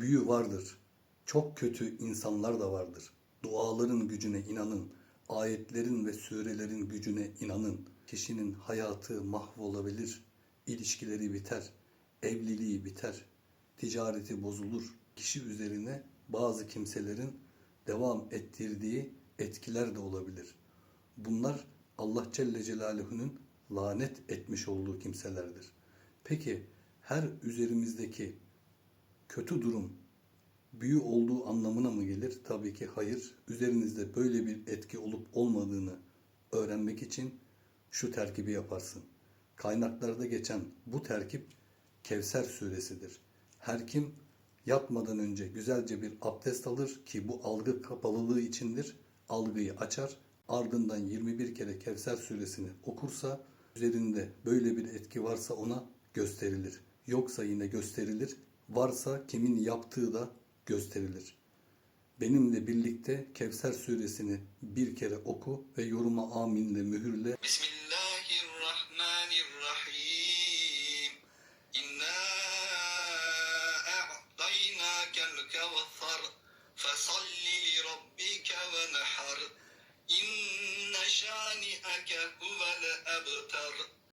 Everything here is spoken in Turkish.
büyü vardır. Çok kötü insanlar da vardır. Duaların gücüne inanın. Ayetlerin ve surelerin gücüne inanın. Kişinin hayatı mahvolabilir. ilişkileri biter. Evliliği biter. Ticareti bozulur. Kişi üzerine bazı kimselerin devam ettirdiği etkiler de olabilir. Bunlar Allah Celle Celaluhu'nun lanet etmiş olduğu kimselerdir. Peki her üzerimizdeki kötü durum büyü olduğu anlamına mı gelir? Tabii ki hayır. Üzerinizde böyle bir etki olup olmadığını öğrenmek için şu terkibi yaparsın. Kaynaklarda geçen bu terkip Kevser suresidir. Her kim yatmadan önce güzelce bir abdest alır ki bu algı kapalılığı içindir. Algıyı açar. Ardından 21 kere Kevser suresini okursa üzerinde böyle bir etki varsa ona gösterilir. Yoksa yine gösterilir. Varsa kimin yaptığı da gösterilir. Benimle birlikte Kevser suresini bir kere oku ve yoruma aminle mühürle. Bismillahirrahmanirrahim. İnna a'taynâkel kevser. Fesalli li rabbike ve nehar. İnne şâni'eke huvel ebter.